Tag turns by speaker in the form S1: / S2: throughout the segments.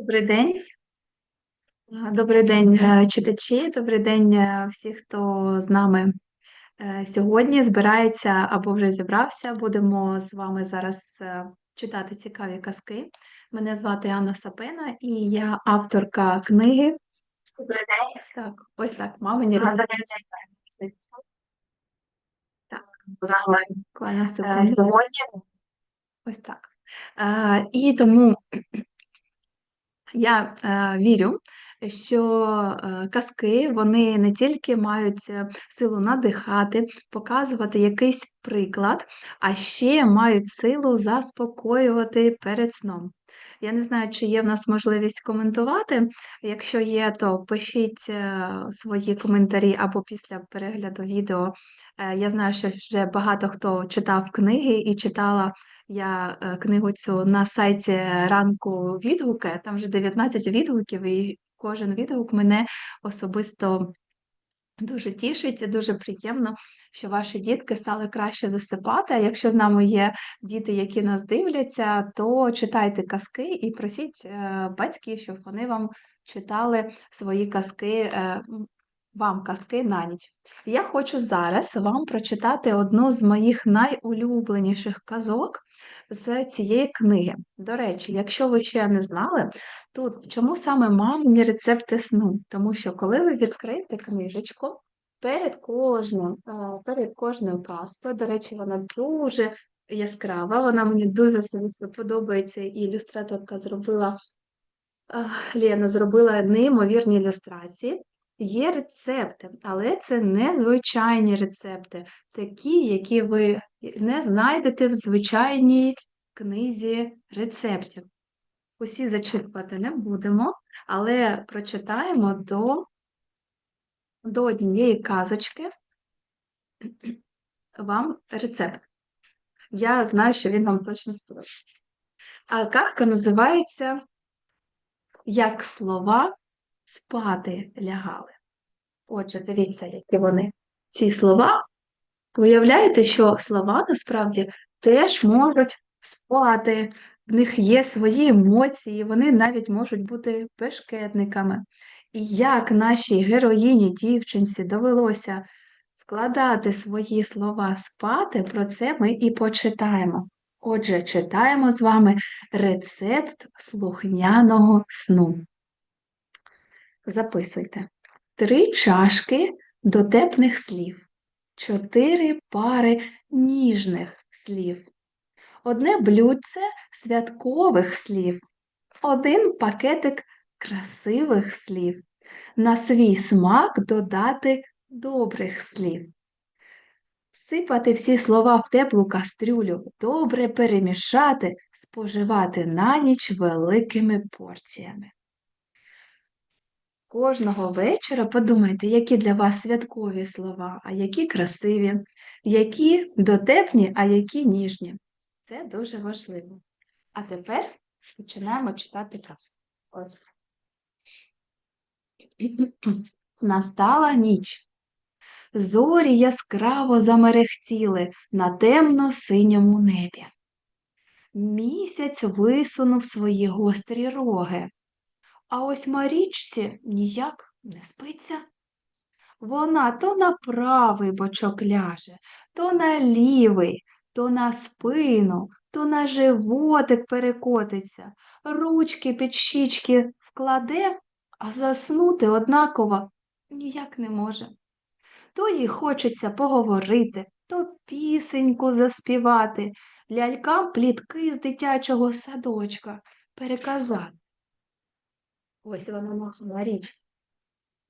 S1: Добрий день. Добрий день, е, читачі, добрий день е, всі, хто з нами е, сьогодні збирається або вже зібрався. Будемо з вами зараз читати цікаві казки. Мене звати Анна Сапина і я авторка книги.
S2: Добрий день.
S1: Так, ось так, мамині
S2: Ага,
S1: Так.
S2: Сьогодні
S1: Ось так. І тому я е, вірю, що е, казки вони не тільки мають е, силу надихати, показувати якийсь приклад, а ще мають силу заспокоювати перед сном. Я не знаю, чи є в нас можливість коментувати. Якщо є, то пишіть е, свої коментарі або після перегляду відео. Е, Я знаю, що вже багато хто читав книги і читала я е, книгу цю на сайті ранку відгуки, там вже 19 відгуків, і кожен відгук мене особисто дуже тішиться, дуже приємно, що ваші дітки стали краще засипати. А якщо з нами є діти, які нас дивляться, то читайте казки і просіть е, батьків, щоб вони вам читали свої казки. Вам казки на ніч. Я хочу зараз вам прочитати одну з моїх найулюбленіших казок з цієї книги. До речі, якщо ви ще не знали, тут чому саме мамині рецепти сну? Тому що коли ви відкриєте книжечку, перед кожним, е, перед кожною казкою, до речі, вона дуже яскрава, вона мені дуже особисто подобається, і ілюстраторка зробила, е, Лена зробила неймовірні ілюстрації. Є рецепти, але це не звичайні рецепти, такі, які ви не знайдете в звичайній книзі рецептів. Усі зачитувати не будемо, але прочитаємо до, до однієї казочки вам рецепт. Я знаю, що він вам точно сподобається. А казка називається Як слова спати лягали. Отже, дивіться, які вони. Ці слова. Уявляєте, що слова насправді теж можуть спати, в них є свої емоції, вони навіть можуть бути бешкетниками. І як нашій героїні дівчинці довелося вкладати свої слова спати, про це ми і почитаємо. Отже, читаємо з вами рецепт слухняного сну. Записуйте. Три чашки дотепних слів, чотири пари ніжних слів, одне блюдце святкових слів, один пакетик красивих слів, на свій смак додати добрих слів. Сипати всі слова в теплу кастрюлю, добре перемішати, споживати на ніч великими порціями. Кожного вечора подумайте, які для вас святкові слова, а які красиві, які дотепні, а які ніжні. Це дуже важливо. А тепер починаємо читати казку. Ось. Настала ніч. Зорі яскраво замерехтіли на темно-синьому небі. Місяць висунув свої гострі роги, а ось Марічці ніяк не спиться. Вона то на правий бочок ляже, то на лівий, то на спину, то на животик перекотиться, ручки під щічки вкладе, а заснути однаково ніяк не може. То їй хочеться поговорити, то пісеньку заспівати, лялькам плітки з дитячого садочка переказати. Ось вона махнула річ.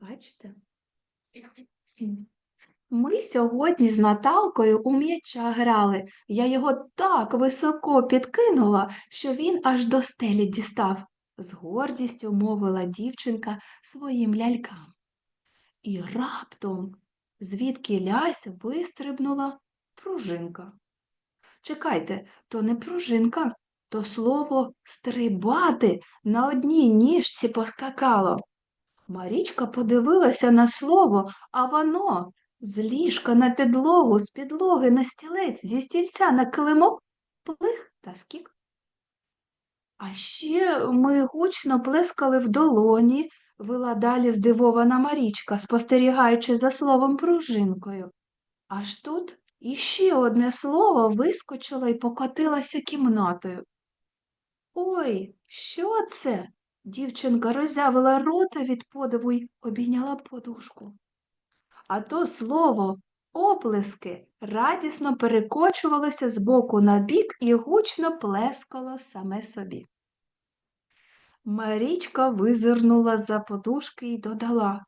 S1: Бачите? Ми сьогодні з Наталкою у м'яча грали. Я його так високо підкинула, що він аж до стелі дістав, з гордістю мовила дівчинка своїм лялькам. І раптом звідки лясь вистрибнула пружинка. Чекайте, то не пружинка, то слово стрибати на одній ніжці поскакало. Марічка подивилася на слово, а воно з ліжка на підлогу, з підлоги на стілець, зі стільця на килимок, плих та скік. А ще ми гучно плескали в долоні, вела далі здивована Марічка, спостерігаючи за словом пружинкою. Аж тут іще одне слово вискочило і покотилося кімнатою. Ой, що це? Дівчинка роззявила рота від подиву й обійняла подушку. А то слово оплески радісно перекочувалося з боку на бік і гучно плескало саме собі. Марічка визирнула за подушки й додала.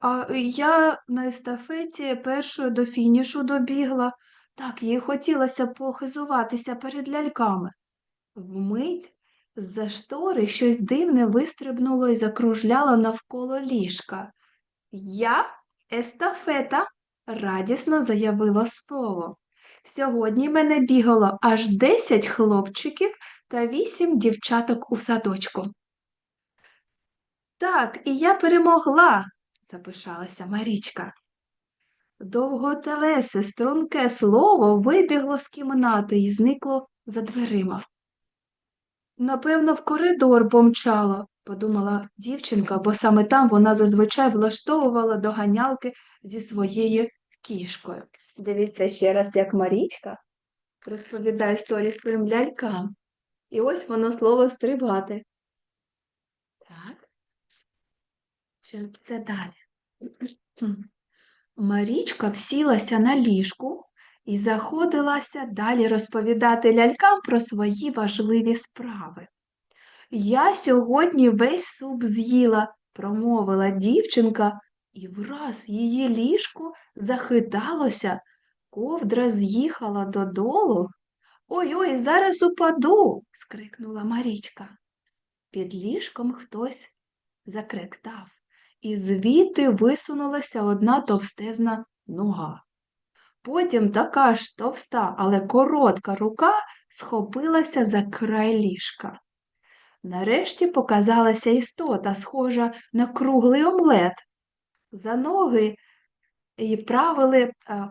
S1: А я на естафеті першою до фінішу добігла. Так їй хотілося похизуватися перед ляльками. Вмить з-за штори щось дивне вистрибнуло і закружляло навколо ліжка. Я естафета, радісно заявило слово. Сьогодні мене бігало аж десять хлопчиків та вісім дівчаток у садочку. Так, і я перемогла, запишалася Марічка. Довготелесе, струнке слово вибігло з кімнати і зникло за дверима. Напевно, в коридор помчала, подумала дівчинка, бо саме там вона зазвичай влаштовувала доганялки зі своєю кішкою. Дивіться ще раз, як Марічка розповідає історію своїм лялькам. І ось воно слово стрибати. Так. Що це далі? Марічка всілася на ліжку і заходилася далі розповідати лялькам про свої важливі справи. Я сьогодні весь суп з'їла, промовила дівчинка, і враз її ліжко захиталося, ковдра з'їхала додолу. Ой-ой, зараз упаду. скрикнула Марічка. Під ліжком хтось закректав, і звідти висунулася одна товстезна нога. Потім така ж товста, але коротка рука схопилася за край ліжка. Нарешті показалася істота, схожа на круглий омлет. За ноги її правили а,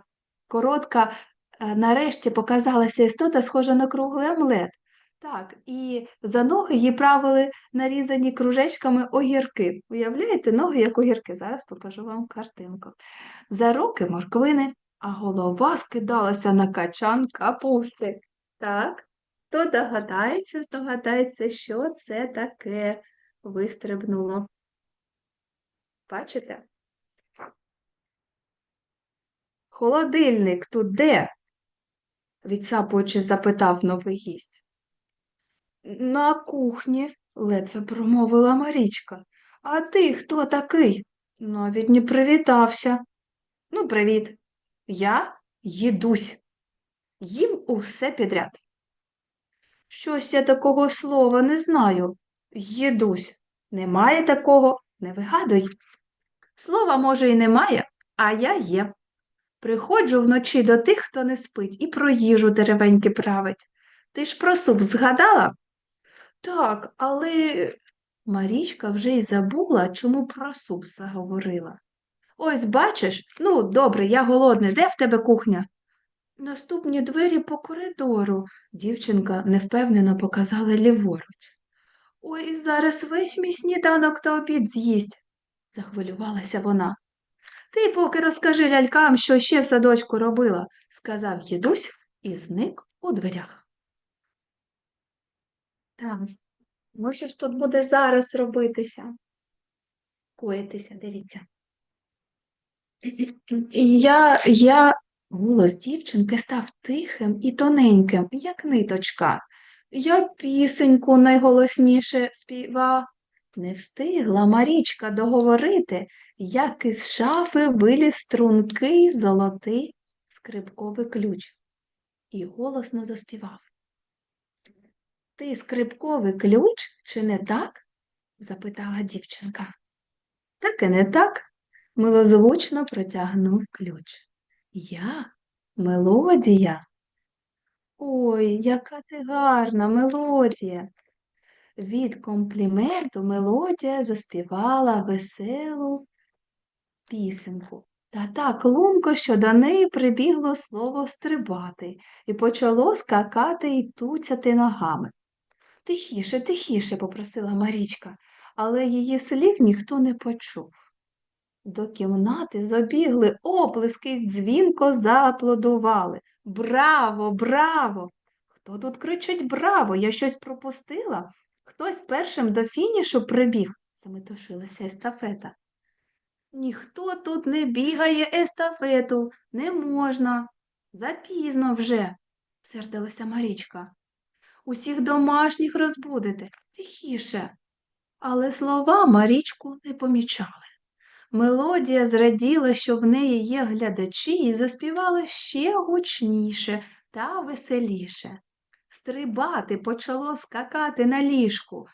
S1: коротка, а, нарешті показалася істота, схожа на круглий омлет. Так, і за ноги її правили нарізані кружечками огірки. Уявляєте, ноги як огірки. Зараз покажу вам картинку. За руки морквини, а голова скидалася на качан капусти. Так, хто догадається, здогадається, що це таке вистрибнуло. Бачите? Холодильник тут де? відсапуючи, запитав новий гість. На кухні, ледве промовила Марічка. А ти хто такий? Навіть не привітався. Ну, привіт. Я їдусь. Їм усе підряд. Щось я такого слова не знаю. Їдусь. Немає такого, не вигадуй. Слова, може, і немає, а я є. Приходжу вночі до тих, хто не спить, і про їжу деревеньки править. Ти ж про суп згадала? Так, але Марічка вже й забула, чому про суп заговорила. Ось бачиш, ну, добре, я голодний, де в тебе кухня? Наступні двері по коридору, дівчинка невпевнено показала ліворуч. Ой, зараз весь мій сніданок та обід з'їсть, захвилювалася вона. Ти поки розкажи лялькам, що ще в садочку робила, сказав дідусь і зник у дверях. Так, ну що ж тут буде зараз робитися? Коїтися, дивіться. І я, я, голос дівчинки став тихим і тоненьким, як ниточка. Я пісеньку найголосніше співа. Не встигла Марічка договорити, як із шафи виліз стрункий золотий скрипковий ключ і голосно заспівав. Ти скрипковий ключ, чи не так? запитала дівчинка. Так і не так, милозвучно протягнув ключ. Я мелодія. Ой, яка ти гарна мелодія. Від компліменту мелодія заспівала веселу пісенку. Та так лунко, що до неї прибігло слово стрибати і почало скакати й туцяти ногами. Тихіше, тихіше, попросила Марічка, але її слів ніхто не почув. До кімнати забігли оплески й дзвінко зааплодували. Браво, браво! Хто тут кричить браво? Я щось пропустила? Хтось першим до фінішу прибіг, заметушилася естафета. Ніхто тут не бігає естафету, не можна. Запізно вже, сердилася Марічка. Усіх домашніх розбудете, тихіше. Але слова Марічку не помічали. Мелодія зраділа, що в неї є глядачі, і заспівала ще гучніше та веселіше. Стрибати почало скакати на ліжку,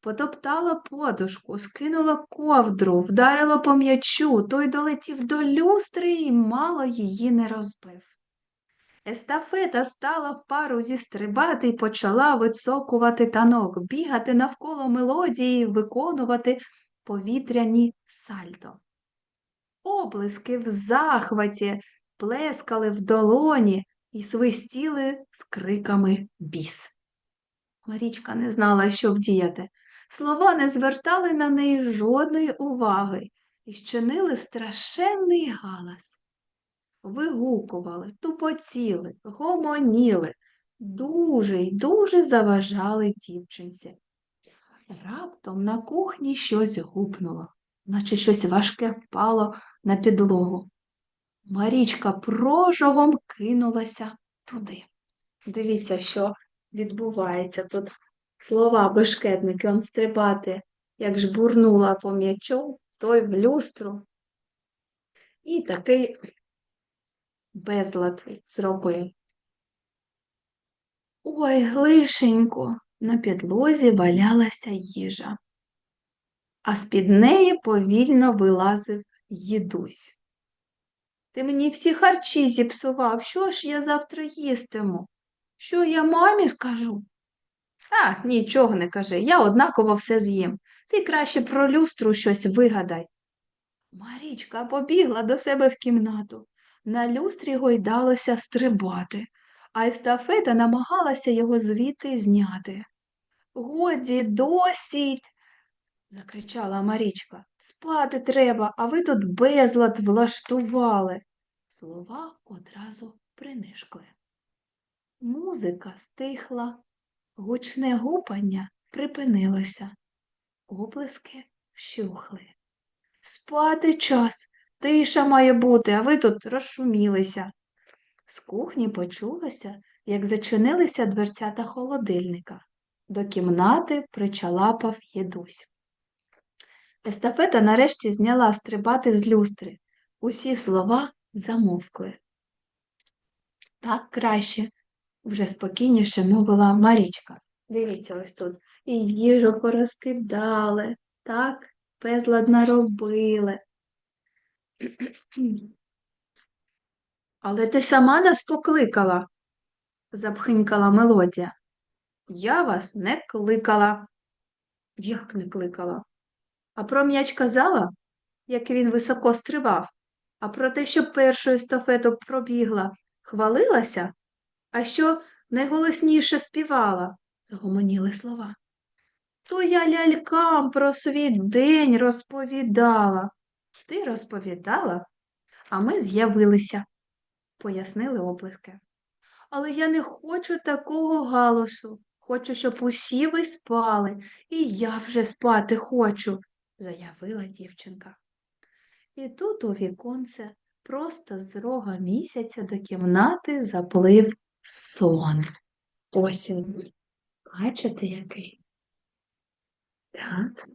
S1: потоптала подушку, скинула ковдру, вдарила по м'ячу, той долетів до люстри і мало її не розбив. Естафета стала в пару зістрибати і почала вицокувати танок, бігати навколо мелодії, виконувати повітряні сальто. Облиски в захваті плескали в долоні і свистіли з криками біс. Марічка не знала, що вдіяти. Слова не звертали на неї жодної уваги і щинили страшенний галас. Вигукували, тупоціли, гомоніли, дуже й дуже заважали дівчинці. Раптом на кухні щось гупнуло, наче щось важке впало на підлогу. Марічка прожогом кинулася туди. Дивіться, що відбувається тут. Слова бешкетники, он стрибати, як жбурнула по м'ячу, той в люстру. І такий безлад зробив. Ой, лишенько, на підлозі валялася їжа, а з-під неї повільно вилазив їдусь. Ти мені всі харчі зіпсував, що ж я завтра їстиму? Що я мамі скажу? А, нічого не кажи, я однаково все з'їм. Ти краще про люстру щось вигадай. Марічка побігла до себе в кімнату. На люстрі гойдалося стрибати, а естафета намагалася його звідти зняти. Годі, досить, закричала Марічка. Спати треба, а ви тут безлад влаштували. Слова одразу принишкли. Музика стихла, гучне гупання припинилося, оплески вщухли. Спати час, тиша має бути, а ви тут розшумілися. З кухні почулося, як зачинилися дверцята холодильника. До кімнати причалапав єдусь. Естафета нарешті зняла стрибати з люстри. Усі слова замовкли. Так краще, вже спокійніше мовила Марічка. Дивіться ось тут. І їжу порозкидали, так, безлад наробили. Але ти сама нас покликала, запхинькала мелодія. Я вас не кликала. Як не кликала? А про м'яч казала, як він високо стрибав, а про те, що першу естафету пробігла, хвалилася, а що найголосніше співала, загомоніли слова. То я лялькам про свій день розповідала. Ти розповідала, а ми з'явилися, пояснили оплески. Але я не хочу такого галасу. Хочу, щоб усі ви спали, і я вже спати хочу, заявила дівчинка. І тут у віконце просто з рога місяця до кімнати заплив сон. Осінь. Бачите, який? Так.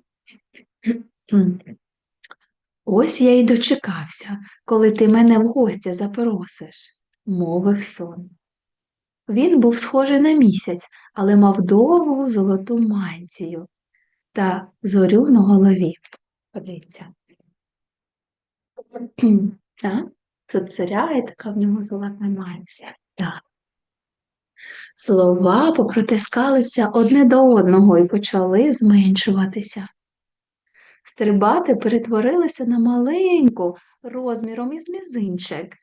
S1: Ось я й дочекався, коли ти мене в гості запросиш, мовив сон. Він був схожий на місяць, але мав довгу золоту мантію та зорю на голові. Подивіться. Так? Тут зоря і така в ньому золота мантія. Так. Слова попротискалися одне до одного і почали зменшуватися. Стрибати перетворилися на маленьку розміром із мізинчик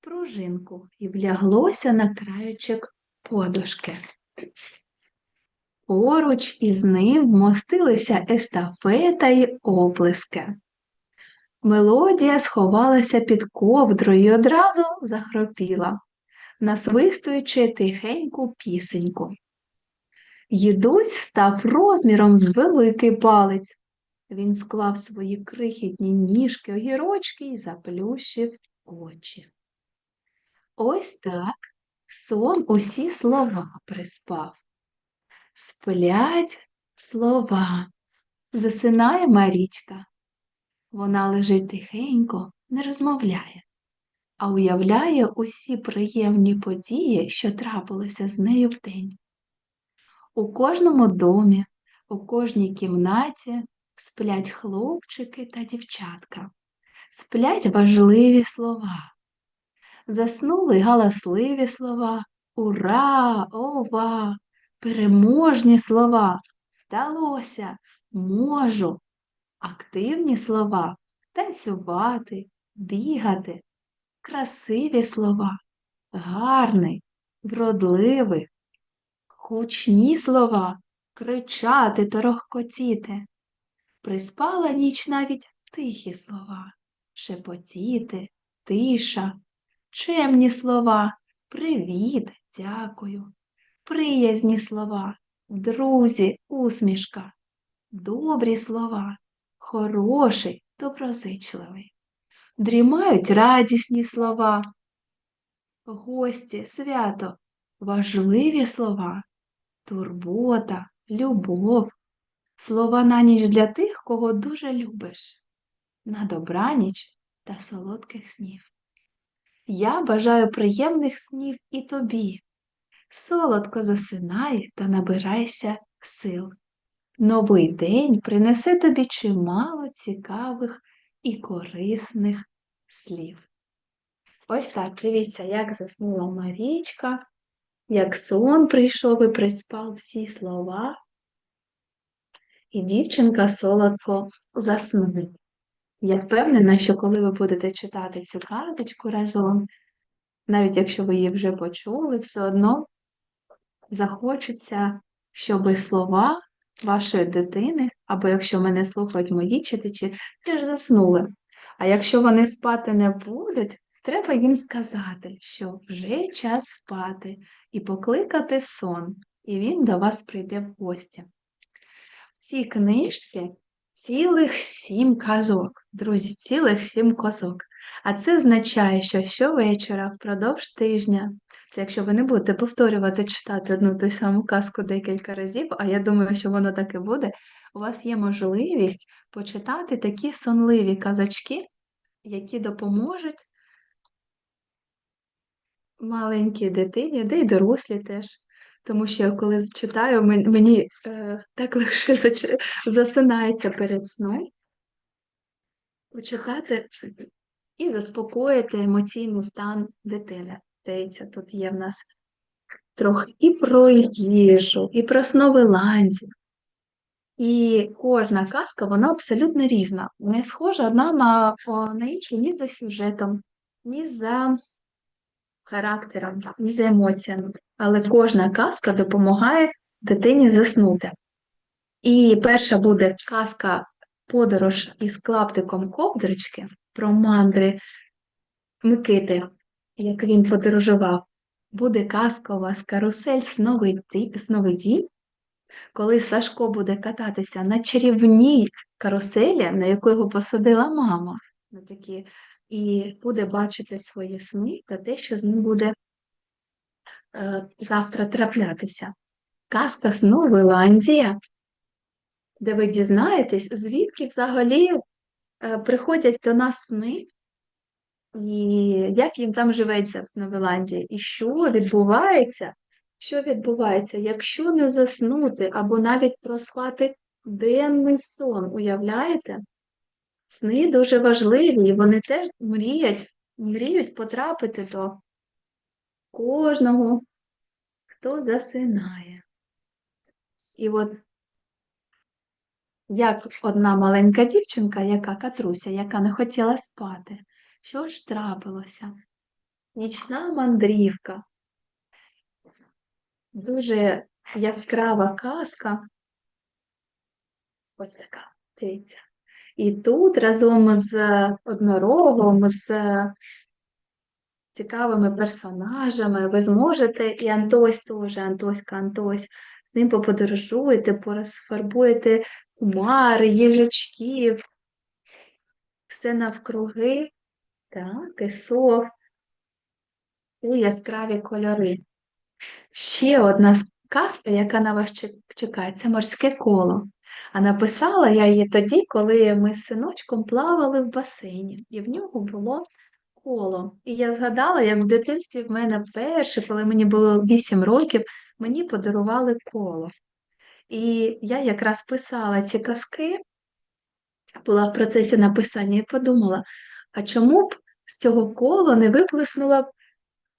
S1: пружинку і вляглося на краючок подушки. Поруч із ним вмостилися естафета й оплески. Мелодія сховалася під ковдрою і одразу захропіла, насвистуючи тихеньку пісеньку. Їдусь став розміром з великий палець. Він склав свої крихітні ніжки огірочки і заплющив очі. Ось так сон усі слова приспав. Сплять слова, засинає Марічка. Вона лежить тихенько, не розмовляє, а уявляє усі приємні події, що трапилися з нею вдень. У кожному домі, у кожній кімнаті сплять хлопчики та дівчатка, сплять важливі слова, заснули галасливі слова, ура, ова, переможні слова, вдалося, можу, активні слова, танцювати, бігати, красиві слова, гарний, вродливий, гучні слова, кричати, торохкотіти. Приспала ніч навіть тихі слова, шепотіти, тиша, чемні слова, привіт, дякую, приязні слова, друзі, усмішка, добрі слова, хороший, доброзичливий. Дрімають радісні слова, гості, свято, важливі слова, турбота, любов, слова на ніч для тих, кого дуже любиш, на добраніч та солодких снів. Я бажаю приємних снів і тобі. Солодко засинай та набирайся сил. Новий день принесе тобі чимало цікавих і корисних слів. Ось так, дивіться, як заснула Марічка, як сон прийшов і приспав всі слова, і дівчинка солодко заснула. Я впевнена, що коли ви будете читати цю казочку разом, навіть якщо ви її вже почули, все одно захочеться, щоб слова вашої дитини, або якщо мене слухають мої читачі, теж заснули. А якщо вони спати не будуть, треба їм сказати, що вже час спати, і покликати сон, і він до вас прийде в гості. Цій книжці цілих сім казок, друзі, цілих сім казок. А це означає, що щовечора впродовж тижня це якщо ви не будете повторювати читати одну ту саму казку декілька разів, а я думаю, що воно так і буде, у вас є можливість почитати такі сонливі казачки, які допоможуть маленькій дитині, де й дорослі теж. Тому що я коли читаю, мені е, так легше засинається перед сном почитати і заспокоїти емоційний стан дитини. Здається, тут є в нас трохи і про їжу, і про сновеландів. І кожна казка, вона абсолютно різна. Не схожа одна на, на іншу ні за сюжетом, ні за характером, ні за емоціями. Але кожна казка допомагає дитині заснути. І перша буде казка Подорож із клаптиком ковдрички про мандри Микити як він подорожував, буде казка у вас карусель сновидій, коли Сашко буде кататися на чарівній каруселі, на яку його посадила мама, на такі, і буде бачити свої сни та те, що з ним буде е, завтра траплятися. Казка сну Виландія, де ви дізнаєтесь, звідки взагалі е, приходять до нас сни, і як їм там живеться в Сновеландії, і що відбувається, що відбувається, якщо не заснути або навіть проспати денний сон, уявляєте? Сни дуже важливі, і вони теж мріють, мріють потрапити до кожного, хто засинає. І от як одна маленька дівчинка, яка катруся, яка не хотіла спати, що ж трапилося? Нічна мандрівка. Дуже яскрава казка. Ось така, дивіться. І тут разом з однорогом, з цікавими персонажами ви зможете, і Антось теж, Антоська, Антось, з ним поподорожуєте, порозфарбуєте хмари, їжачків, все навкруги, так, і сов у яскраві кольори. Ще одна казка, яка на вас чек- чекає, це морське коло. А написала я її тоді, коли ми з синочком плавали в басейні, і в нього було коло. І я згадала, як в дитинстві в мене вперше, коли мені було 8 років, мені подарували коло. І я якраз писала ці казки, була в процесі написання і подумала, а чому б з цього кола не виплеснула б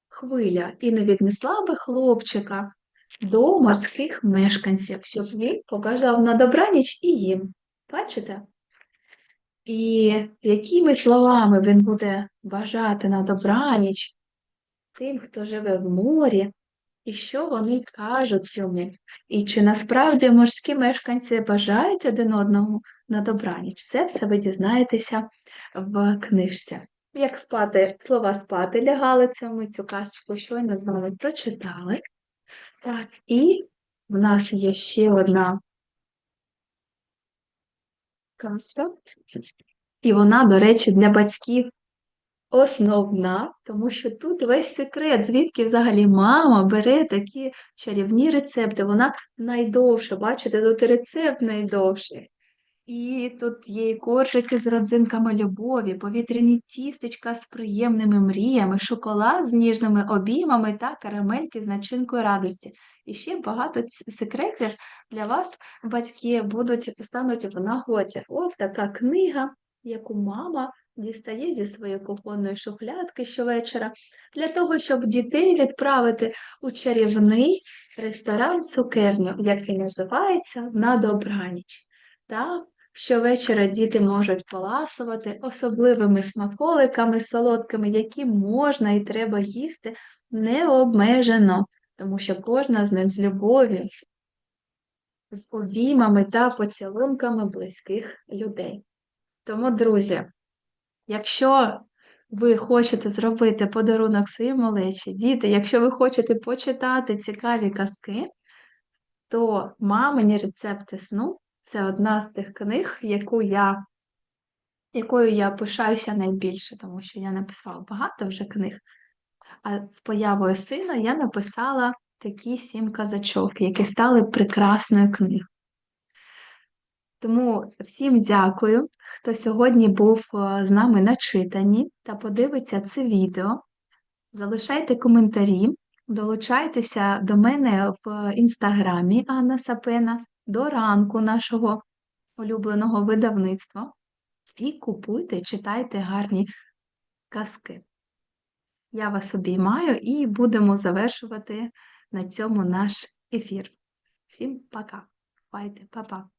S1: хвиля і не віднесла би хлопчика до морських мешканців, щоб він побажав на добраніч і їм. Бачите? І якими словами він буде бажати на добраніч тим, хто живе в морі, і що вони кажуть йому? І чи насправді морські мешканці бажають один одному на добраніч? Це все ви дізнаєтеся в книжці. Як спати, слова спати лягали, це ми цю казочку щойно з вами прочитали. Так, і в нас є ще одна казка. І вона, до речі, для батьків основна, тому що тут весь секрет, звідки взагалі мама бере такі чарівні рецепти. Вона найдовше, бачите, тут рецепт найдовший. І тут є і коржики з родзинками любові, повітряні тістечка з приємними мріями, шоколад з ніжними обіймами та карамельки з начинкою радості. І ще багато секретів для вас, батьки, будуть стануть в нагоді. Ось така книга, яку мама дістає зі своєї кухонної шухлядки щовечора, для того, щоб дітей відправити у чарівний ресторан цукерню, який називається на добраніч. Так, щовечора діти можуть поласувати особливими смаколиками солодкими, які можна і треба їсти необмежено, тому що кожна з них з любов'ю, з обіймами та поцілунками близьких людей. Тому, друзі, якщо ви хочете зробити подарунок своїй малечі, діти, якщо ви хочете почитати цікаві казки, то мамині рецепти сну це одна з тих книг, яку я, якою я пишаюся найбільше, тому що я написала багато вже книг. А з появою сина я написала такі сім казачок, які стали прекрасною книгою. Тому всім дякую, хто сьогодні був е, з нами на читанні та подивиться це відео. Залишайте коментарі, долучайтеся до мене в інстаграмі Анна Сапена, до ранку нашого улюбленого видавництва. І купуйте, читайте гарні казки. Я вас обіймаю і будемо завершувати на цьому наш ефір. Всім пока. Бувайте, па-па.